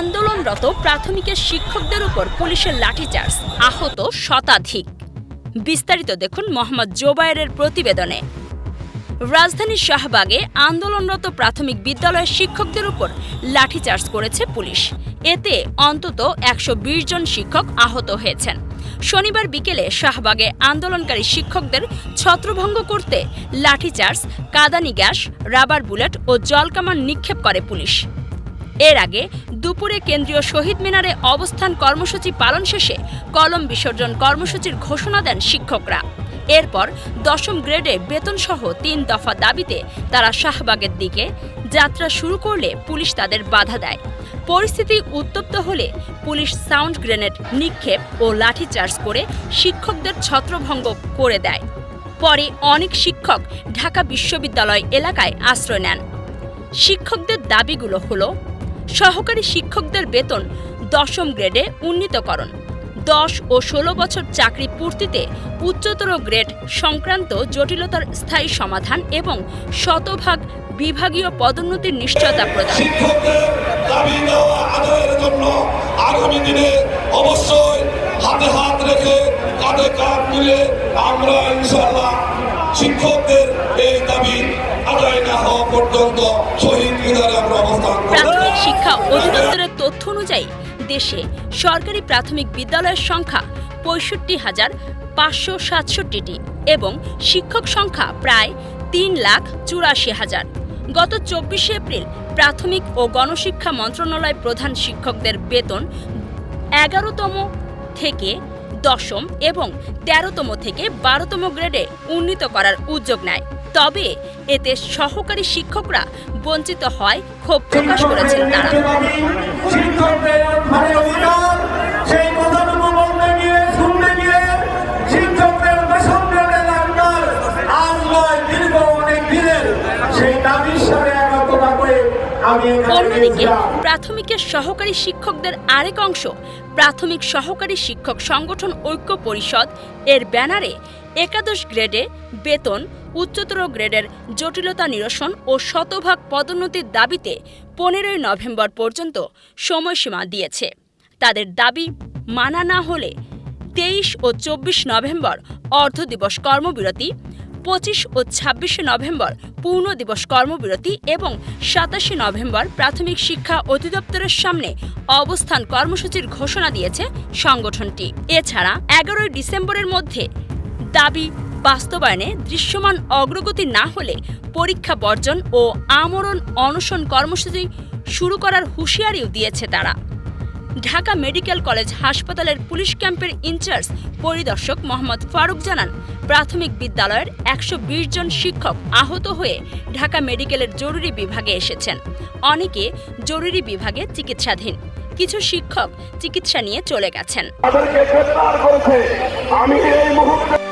আন্দোলনরত প্রাথমিকের শিক্ষকদের উপর পুলিশের লাঠিচার্জ, আহত শতাধিক। বিস্তারিত দেখুন মোহাম্মদ জোবায়েরের প্রতিবেদনে। রাজধানীর শাহবাগে আন্দোলনরত প্রাথমিক বিদ্যালয়ের শিক্ষকদের উপর লাঠিচার্জ করেছে পুলিশ। এতে অন্তত একশো বিশ জন শিক্ষক আহত হয়েছেন। শনিবার বিকেলে শাহবাগে আন্দোলনকারী শিক্ষকদের ছত্রভঙ্গ করতে লাঠিচার্জ, কাদানি গ্যাস, রাবার বুলেট ও জলকামান নিক্ষেপ করে পুলিশ। এর আগে দুপুরে কেন্দ্রীয় শহীদ মিনারে অবস্থান কর্মসূচি পালন শেষে কলম বিসর্জন কর্মসূচির ঘোষণা দেন শিক্ষকরা। এরপর দশম গ্রেডে বেতনসহ তিন দফা দাবিতে তারা শাহবাগের দিকে যাত্রা শুরু করলে পুলিশ তাদের বাধা দেয়। পরিস্থিতি উত্তপ্ত হলে পুলিশ সাউন্ড গ্রেনেড নিক্ষেপ ও লাঠিচার্জ করে শিক্ষকদের ছত্রভঙ্গ করে দেয়। পরে অনেক শিক্ষক ঢাকা বিশ্ববিদ্যালয় এলাকায় আশ্রয় নেন। শিক্ষকদের দাবিগুলো হলো সহকারী শিক্ষকদের বেতন দশম গ্রেডে উন্নীতকরণ। দশ ও ষোলো বছর চাকরি পূর্তিতে উচ্চতর গ্রেড সংক্রান্ত জটিলতার স্থায়ী সমাধান এবং শতভাগ বিভাগীয় পদোন্নতির নিশ্চয়তা প্রদান। আগামী দিনে অবশ্যই হাতে হাত রেখে কাঁধে কাঁধ আমরা ইনশাল্লাহ শিক্ষকদের এই দাবি আদায় না হওয়া পর্যন্ত শহীদ মিনারে আমরা অবস্থান শিক্ষা অধিদপ্তরের তথ্য অনুযায়ী, দেশে সরকারি প্রাথমিক বিদ্যালয়ের সংখ্যা পঁয়ষট্টি হাজার পাঁচশো সাতষট্টিটি এবং শিক্ষক সংখ্যা প্রায় তিন লাখ চুরাশি হাজার। গত চব্বিশে এপ্রিল প্রাথমিক ও গণশিক্ষা মন্ত্রণালয় প্রধান শিক্ষকদের বেতন এগারোতম থেকে দশম এবং তেরোতম থেকে বারোতম গ্রেডে উন্নীত করার উদ্যোগ নেয়। তবে এতে সহকারী শিক্ষকরা বঞ্চিত হয় ক্ষোভ প্রকাশ করেছেন তারা। অন্যদিকে প্রাথমিকের সহকারী শিক্ষকদের আরেক অংশ, প্রাথমিক সহকারী শিক্ষক সংগঠন ঐক্য পরিষদ এর ব্যানারে একাদশ গ্রেডে বেতন উচ্চতর গ্রেডের জটিলতা নিরসন ও শতভাগ পদোন্নতির দাবিতে পনেরোই নভেম্বর পর্যন্ত সময়সীমা দিয়েছে। তাদের দাবি মানা না হলে তেইশ ও চব্বিশ নভেম্বর অর্ধ দিবস কর্মবিরতি, পঁচিশ ও ছাব্বিশে নভেম্বর পূর্ণ দিবস কর্মবিরতি এবং সাতাশে নভেম্বর প্রাথমিক শিক্ষা অধিদপ্তরের সামনে অবস্থান কর্মসূচির ঘোষণা দিয়েছে সংগঠনটি। এছাড়া এগারোই ডিসেম্বরের মধ্যে দাবি বাস্তবায়নে দৃশ্যমান অগ্রগতি না হলে পরীক্ষা বর্জন ও আমরণ অনশন কর্মসূচি শুরু করার হুঁশিয়ারিও দিয়েছে তারা। ঢাকা মেডিকেল কলেজ হাসপাতালের পুলিশ ক্যাম্পের ইনচার্জ পরিদর্শক মোহাম্মদ ফারুক জানান, প্রাথমিক বিদ্যালয়ের একশো বিশ জন শিক্ষক আহত হয়ে ঢাকা মেডিকেলের জরুরি বিভাগে এসেছেন। অনেকে জরুরি বিভাগে চিকিৎসাধীন। কিছু শিক্ষক চিকিৎসা নিয়ে চলে গেছেন। আমি এই মুহূর্তে